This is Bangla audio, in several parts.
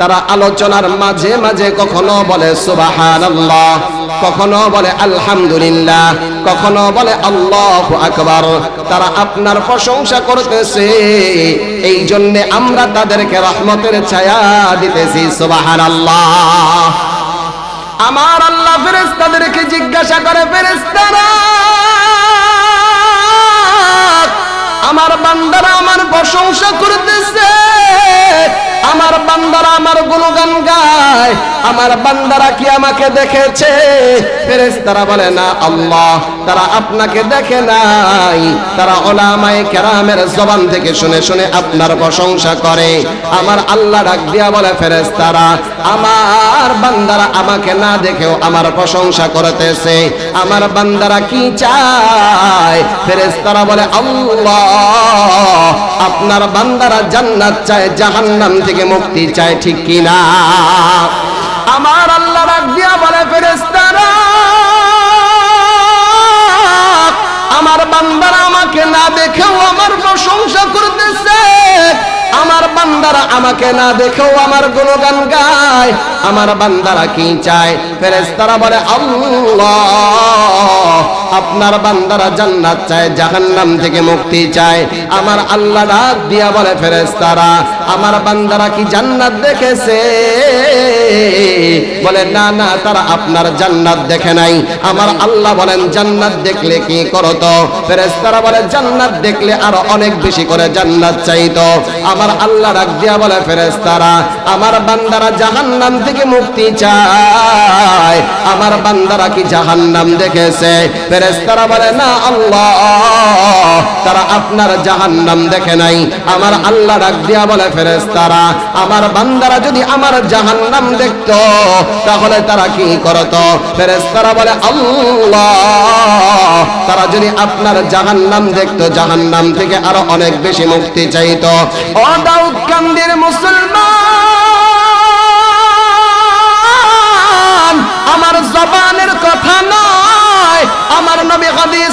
তারা আলোচনার মাঝে মাঝে কখনো বলে সুবহানাল্লাহ, কখনো বলে আলহামদুলিল্লাহ, কখনো বলে আল্লাহ আকবার। তারা আপনার প্রশংসা করতেছে এই জন্য আমরা তাদেরকে রহমতের ছায়া দিতেছি, সুবহানাল্লাহ। আমার আল্লাহ ফেরেশতাদেরকে জিজ্ঞাসা করে, ফেরেশতারা, আমার বান্দারা আমার প্রশংসা করতেছে আমার বান্দারা আমার গুণগান গায় আমার বান্দারা কি আমাকে দেখেছে? ফেরেশতারা বলে, না, আল্লাহ, তারা আপনাকে দেখে নাই। তারা ওলামায়ে কেরামের জবান থেকে শুনে শুনে আপনার প্রশংসা করে। আমার আল্লাহ ডাক দিয়া বলে, ফেরেশতারা, আমার বান্দারা আমাকে না দেখেও আমার প্রশংসা করতেছে। আমার বান্দারা কি চায়? ফেরেশতারা বলে, আল্লাহ, আপনার বান্দারা জান্নাত চায়, জাহান্নাম থেকে মুক্তি চায়, ঠিক কিনা? আমার আল্লাহ রাগ দিয়া বলে ফেরেস্তারা আমার বান্দারা আমাকে না দেখেও আমার প্রশংসা করতেছে। আমার বান্দারা আমাকে না দেখেও আমার গুণগান গায়। আমার বান্দারা কি চায়? ফেরেস্তারা বলে, আল্লাহ আপনার বান্দারা জান্নাত চায়, জাহান্নাম থেকে মুক্তি চায়। আমার আল্লাহ ডাক দিয়া বলে, ফেরেশতারা, আমার বান্দারা কি জান্নাত দেখেছে? বলে, না না, তারা আপনার জান্নাত দেখে নাই। আমার আল্লাহ বলেন, জান্নাত দেখলে কি করো তো ফেরেশতারা বলে, জান্নাত দেখলে আরও অনেক বেশি করে জান্নাত চাইতো। আমার আল্লাহ ডাক দিয়া বলে, ফেরেশতারা, আমার বান্দারা জাহান্নাম থেকে মুক্তি চায়। আমার বান্দারা কি জাহান্নাম দেখেছে? ফেরেশতারা বলে, না আল্লাহ, তারা আপনার জাহান্নাম দেখে নাই। আমার আল্লাহ ডাক দিয়া বলে, ফেরেশতারা, আমার বান্দারা যদি আমার জাহান্নাম দেখতো, তাহলে তারা কি করত? ফেরেশতারা বলে, আল্লাহ, তারা যদি আপনার জাহান্নাম দেখতো, জাহান্নাম থেকে আরও অনেক বেশি মুক্তি চাইতো। ও কান্দির মুসলমান!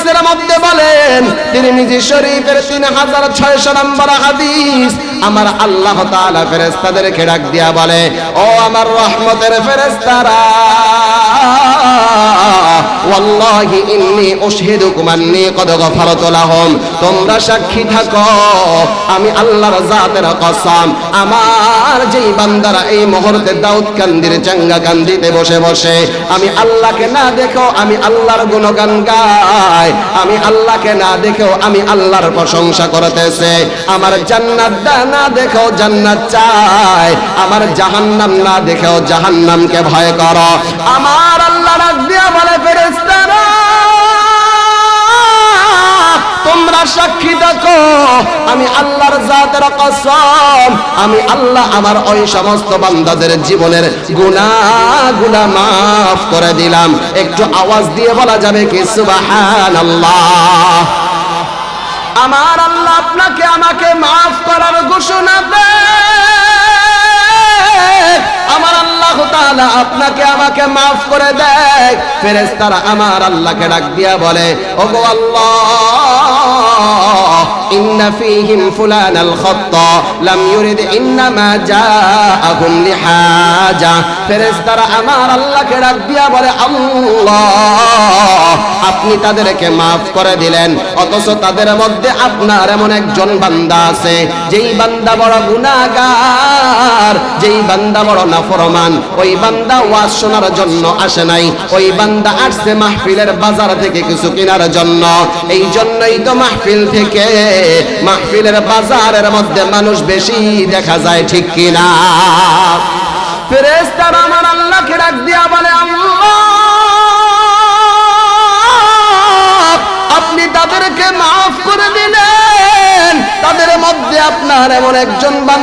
হাদিসের মধ্যে বলেন তিনি নিজে শরীফের তিন হাজার ছয়শো নম্বর হাদিস। আমার আল্লাহ তাআলা ফেরেশতাদেরকে ডাক দিয়া বলে, ও আমার রহমতের ফেরেশতারা ওয়াল্লাহি ইন্নী উশহিদুকুম আন্নী কদ গফারতু লাহুম। তোমরা সাক্ষী থাকো, আমি আল্লাহর জাতের কসম। আমার যেই বান্দারা এই মুহূর্তে দাউদ কান্দির, চাঙ্গা কান্দিতে বসে বসে, আমি আল্লাহকে না দেখো আমি আল্লাহর গুণগান আমি আল্লাহকে না আমি আল্লাহর প্রশংসা করতেছে। আমার জান্নাত না জান্নাত আমার জাহান্নাম না জাহান্নামকে ভয় করো। আমার আল্লাহ দিয়া বলে তোমরা সাক্ষী দেখো, আমি আল্লাহর জাতের কসম, আমি আল্লাহ আমার ওই সমস্ত বান্দাদের জীবনের মাফ করে দিলাম। একটু আওয়াজ দিয়ে বলা যাবে কি? সুবহানাল্লাহ। আমার আল্লাহ আপনাকে আমাকে মাফ করার ঘোষণা আমার আল্লাহ আপনাকে আমাকে মাফ করে দেয়। ফেরেস্তারা আমার আল্লাহকে ডাক দিয়া বলে ওগো আল্লাহ ফীহিম ফুলানাল খাত্তা, লাম ইউরিদ ইন্নামা জাআহুম লিহাজা। ফেরেশতারা আমার আল্লাহকে ডাক দিয়া বলে, আল্লাহ, আপনি তাদেরকে মাফ করে দিলেন, অথচ তাদের মধ্যে আপনার এমন একজন বান্দা আছে, যেই বান্দা বড় গুনাহগার, যেই বান্দা বড় নাফরমান। ওই বান্দা ওয়াজ শোনার জন্য আসে নাই, ওই বান্দা আসছে মাহফিলের বাজার থেকে কিছু কেনার জন্য। এই জন্যই তো মাহফিল থেকে মাহফিলের বাজারের মধ্যে মানুষ বেশি দেখা যায়, ঠিক কিনা? ফেরেস্তার আমার আল্লাহকে ডাক দিয়া বলে আপনি তাদেরকে মাফ করে দিলেন। তাদের মধ্যে আপনার এমন একজন আছে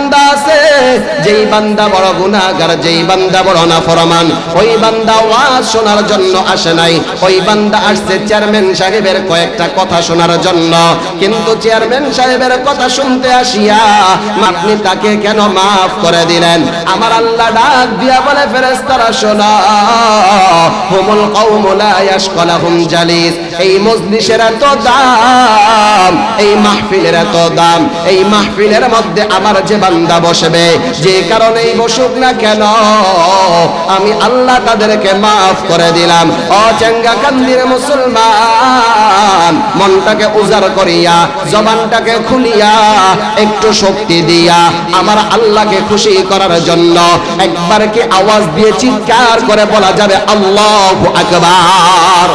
যেই বান্দা বড় গুনাহগার, যেই বান্দা বড় নাফরমান, ওই বান্দা ওয়াজ শোনার জন্য আসে নাই। ওই বান্দা আসছে চেয়ারম্যান সাহেবের কয়েকটা কথা শোনার জন্য। কিন্তু চেয়ারম্যান সাহেবের কথা শুনতে আসিয়া আপনি তাকে কেন মাফ করে দিলেন? আমার আল্লাহ ডাক দিয়া বলে, ফেরেশতারা শোনা। হুমুল কওমু লা ইয়াশকালাহুম জালিস। এই মজলিসের এত দাম, এই মাহফিলের এত দাম, এই মাহফিলের মধ্যে আমার যে বান্দা বসবে, যে কারণেই বসুক না কেন, আমি আল্লাহ তাদেরকে মাফ করে দিলাম। অচেঙ্গা কান্দির মুসলমান, মনটাকে উজাড় করিয়া, জবানটাকে খুলিয়া, একটু শক্তি দিয়া, আমার আল্লাহকে খুশি করার জন্য একবার কি আওয়াজ দিয়ে চিৎকার করে বলা যাবে, আল্লাহ আকবার